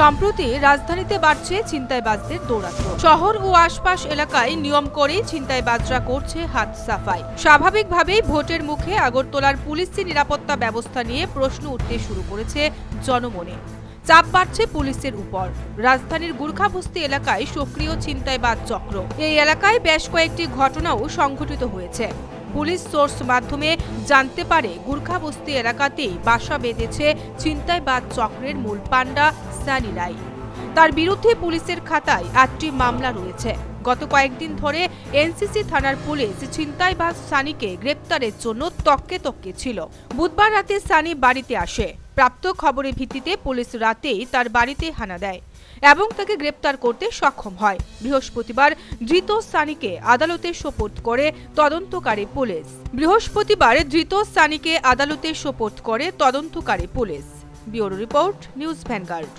সম্প্রতি রাজধানীতে বাড়ছে ছিনতাইবাজদের দৌরাত্ম্য। শহর ও আশপাশ এলাকায় নিয়ম করেই ছিনতাইবাজরা করছে হাত সাফাই। স্বাভাবিকভাবেই ভোটের মুখে আগরতলার পুলিশি নিরাপত্তা ব্যবস্থা নিয়ে প্রশ্ন উঠতে শুরু করেছে জনমনে। চাপ বাড়ছে পুলিশের উপর। রাজধানীর গুর্খাবস্তি এলাকায় সক্রিয় ছিনতাইবাজ চক্র। এই এলাকায় বেশ কয়েকটি ঘটনাও সংঘটিত হয়েছে। পুলিশ সোর্স মাধ্যমে জানতে পারে গুর্খাবস্তি এলাকাতেই বাসা বেঁধেছে ছিনতাইবাজ চক্রের মূল পান্ডা সানি রাই তার বিরুদ্ধে পুলিশের খাতায় আটটি মামলা রয়েছে। গত কয়েকদিন ধরে এনসিসি থানার পুলিশ ছিনতাইবাজ সানিকে গ্রেপ্তারের জন্য তককে তককে ছিল। বুধবার রাতে সানি বাড়িতে আসে। প্রাপ্ত খবরের ভিত্তিতে পুলিশ রাতেই তার বাড়িতে হানা দেয় এবং তাকে গ্রেপ্তার করতে সক্ষম হয়। বৃহস্পতিবার ধৃত সানিকে আদালতে সোপর্দ করে তদন্তকারী পুলিশ। বৃহস্পতিবার ধৃত সানিকে আদালতে সোপর্দ করে তদন্তকারী police. Bureau report, news Vanguard.